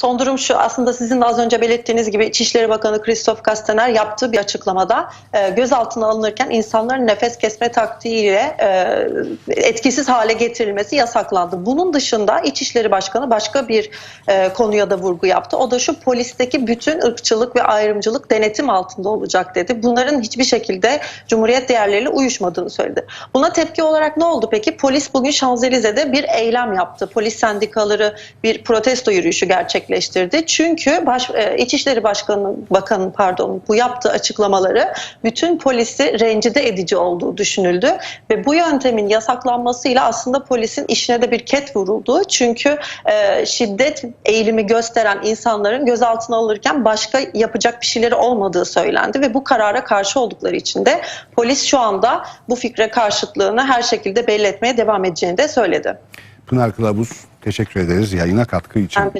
Son durum şu aslında sizin de az önce belirttiğiniz gibi İçişleri Bakanı Christoph Castaner yaptığı bir açıklamada e, gözaltına alınırken insanların nefes kesme taktiğiyle e, etkisiz hale getirilmesi yasaklandı. Bunun dışında İçişleri Başkanı başka bir e, konuya da vurgu yaptı. O da şu polisteki bütün ırkçılık ve ayrımcılık denetim altında olacak dedi. Bunların hiçbir şekilde Cumhuriyet değerleriyle uyuşmadığını söyledi. Buna tepki olarak ne oldu peki? Polis bugün Şanzelize'de bir eylem yaptı. Polis sendikaları bir protesto yürüyüşü gerçekleştirdi. Çünkü baş, e, İçişleri Başkanı Bakanı pardon bu yaptığı açıklamaları bütün polisi rencide edici olduğu düşünüldü ve bu yöntemin yasaklanmasıyla aslında polisin işine de bir ket vuruldu. Çünkü e, şiddet eğilimi gösteren insanların gözaltına alınırken başka yapacak bir şeyleri olmadığı söylendi ve bu karara karşı oldukları için de polis şu anda bu fikre karşıtlığını her şekilde belli etmeye devam edeceğini de söyledi. Pınar Kılavuz teşekkür ederiz yayına katkı için. Ben